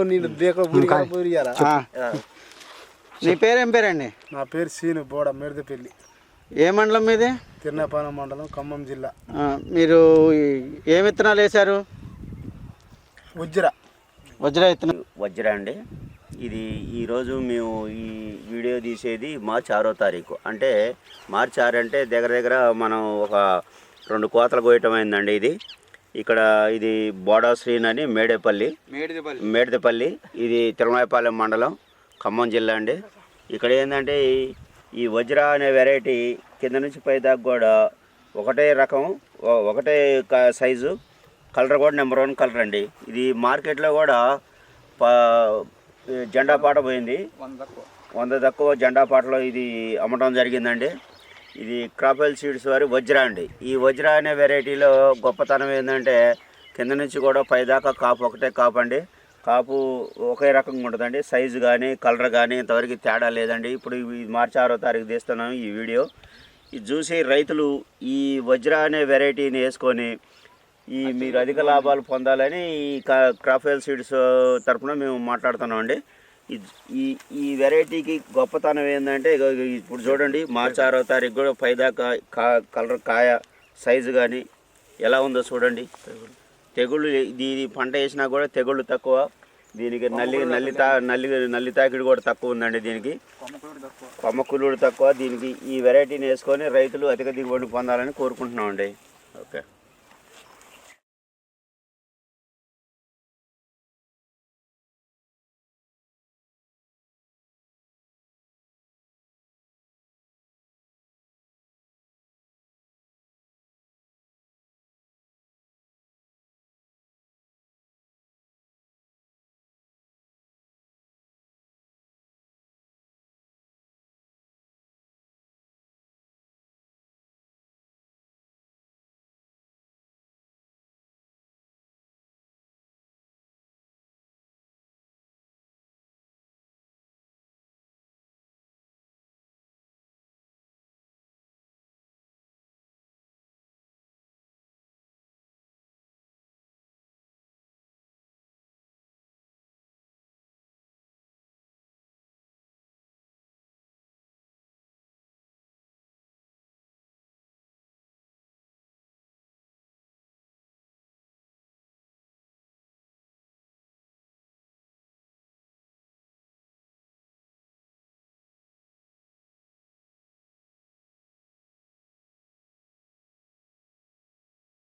నీ పేరు ఏం పేరండి? నా పేరు సీను బోడ మిరదపల్లి. ఏ మండలం మీది? తిరునాపాలెం మండలం ఖమ్మం జిల్లా. మీరు ఏ విత్తనాలు వేశారు? ఉజ్జర వజ్ర విత్తనం వజ్ర అండి. ఇది ఈరోజు మేము ఈ వీడియో తీసేది మార్చి ఆరో తారీఖు. అంటే మార్చి ఆరు అంటే దగ్గర దగ్గర మనం ఒక రెండు కోతలు కోయటం అయిందండి ఇది. ఇక్కడ ఇది బోడాశ్రీన్ అని మేడేపల్లి. మేడిదపల్లి. ఇది తిరుమలపాలెం మండలం ఖమ్మం జిల్లా అండి. ఇక్కడ ఏంటంటే ఈ- వజ్ర అనే వెరైటీ కింద నుంచి పై దాకా కూడా ఒకటే రకం ఒకటే సైజు. కలర్ కూడా నెంబర్ వన్ కలర్ అండి. ఇది మార్కెట్లో కూడా జెండా పాట పోయింది. వంద తక్కువ జెండా పాటలో ఇది అమ్మటం జరిగిందండి. ఇది క్రాఫెల్ సీడ్స్ వారి వజ్ర అండి. ఈ వజ్ర అనే వెరైటీలో గొప్పతనం ఏంటంటే కింద నుంచి కూడా పైదాకా కాపు ఒకటే కాపు అండి. కాపు ఒకే రకంగా ఉంటుందండి. సైజు కానీ కలర్ కానీ ఇంతవరకు తేడా లేదండి. ఇప్పుడు మార్చి ఆరో తారీఖు తీస్తున్నాం ఈ వీడియో. ఇది చూసి రైతులు ఈ వజ్ర అనే వెరైటీని వేసుకొని ఈ మీరు అధిక లాభాలు పొందాలని ఈ క్రాఫెల్ సీడ్స్ తరపున మేము మాట్లాడుతున్నాం అండి. ఈ- ఈ వెరైటీకి గొప్పతనం ఏంటంటే ఇప్పుడు చూడండి మార్చి ఆరో తారీఖు కూడా పైదాకా కా కలర్ కాయ సైజు కానీ ఎలా ఉందో చూడండి. తెగుళ్ళు దీని పంట వేసినా కూడా తెగుళ్ళు తక్కువ. దీనికి నల్లి నల్లి తా నల్లి నల్లి తాకిడి కూడా తక్కువ ఉందండి దీనికి. కొమ్మకులుడు తక్కువ. దీనికి ఈ వెరైటీని వేసుకొని రైతులు అధిక దిగుబడి పొందాలని కోరుకుంటున్నామండి. ఓకే.